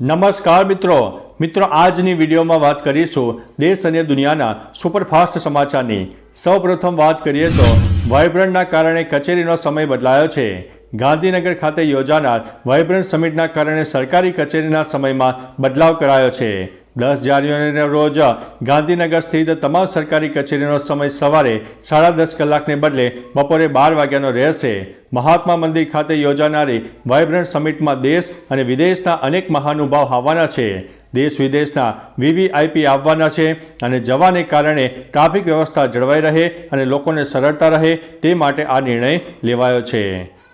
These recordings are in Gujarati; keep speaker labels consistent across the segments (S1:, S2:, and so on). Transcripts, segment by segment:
S1: નમસ્કાર મિત્રો. મિત્રો, આજની વિડીયોમાં વાત કરીશું દેશ અને દુનિયાના સુપરફાસ્ટ સમાચારની. સૌપ્રથમ વાત કરીએ તો વાઇબ્રન્ટના કારણે કચેરીનો સમય બદલાયો છે. ગાંધીનગર ખાતે યોજાનાર વાઇબ્રન્ટ સમિટના કારણે સરકારી કચેરીના સમયમાં બદલાવ કરાયો છે. દસ જાન્યુઆરીના રોજ ગાંધીનગર સ્થિત તમામ સરકારી કચેરીનો સમય સવારે સાડા દસ કલાકને બદલે બપોરે બાર વાગ્યાનો રહેશે. મહાત્મા મંદિર ખાતે યોજાનારી વાઇબ્રન્ટ સમિટમાં દેશ અને વિદેશના અનેક મહાનુભાવ આવવાના છે. દેશ વિદેશના વીવીઆઈપી આવવાના છે અને જવાને કારણે ટ્રાફિક વ્યવસ્થા જળવાઈ રહે અને લોકોને સરળતા રહે તે માટે આ નિર્ણય લેવાયો છે.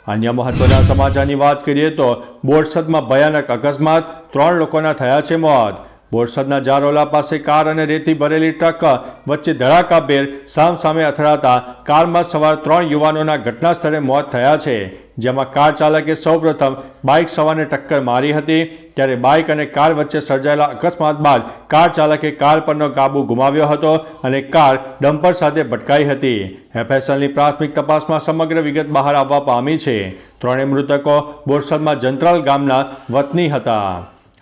S1: અન્ય મહત્વના સમાચારની વાત કરીએ તો બોરસદમાં ભયાનક અકસ્માત, ત્રણ લોકોના થયા છે મોત. બોરસદના જારોલા પાસે કાર અને રેતી ભરેલી ટ્રક વચ્ચે ધડાકાભેર સામસામે અથડાતા કારમાં સવાર ત્રણ યુવાનોના ઘટના સ્થળે મોત થયા છે, જેમાં કાર ચાલકે સૌપ્રથમ બાઇક સવારને ટક્કર મારી હતી. ત્યારે બાઇક અને કાર વચ્ચે સર્જાયેલા અકસ્માત બાદ કાર ચાલકે કાર પરનો કાબુ ગુમાવ્યો હતો અને કાર ડમ્પર સાથે ભટકાઈ હતી. એફએસએલની પ્રાથમિક તપાસમાં સમગ્ર વિગત બહાર આવવા પામી છે. ત્રણેય મૃતકો બોરસદમાં જંત્રાલ ગામના વતની હતા.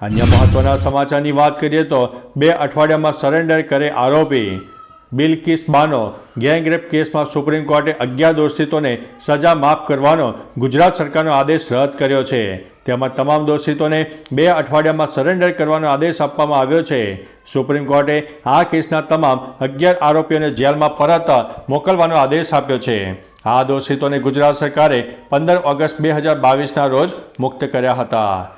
S1: અન્ય મહત્વના સમાચારની વાત કરીએ તો બે અઠવાડિયામાં સરેન્ડર કરે આરોપી. બિલકિસ બાનો ગેંગરેપ કેસમાં સુપ્રીમ કોર્ટે અગિયાર દોષિતોને સજા માફ કરવાનો ગુજરાત સરકારનો આદેશ રદ કર્યો છે. તેમાં તમામ દોષિતોને બે અઠવાડિયામાં સરેન્ડર કરવાનો આદેશ આપવામાં આવ્યો છે. સુપ્રીમ કોર્ટે આ કેસના તમામ અગિયાર આરોપીઓને જેલમાં પરત મોકલવાનો આદેશ આપ્યો છે. આ દોષિતોને ગુજરાત સરકારે પંદર ઓગસ્ટ બે હજાર બાવીસના રોજ મુક્ત કર્યા હતા.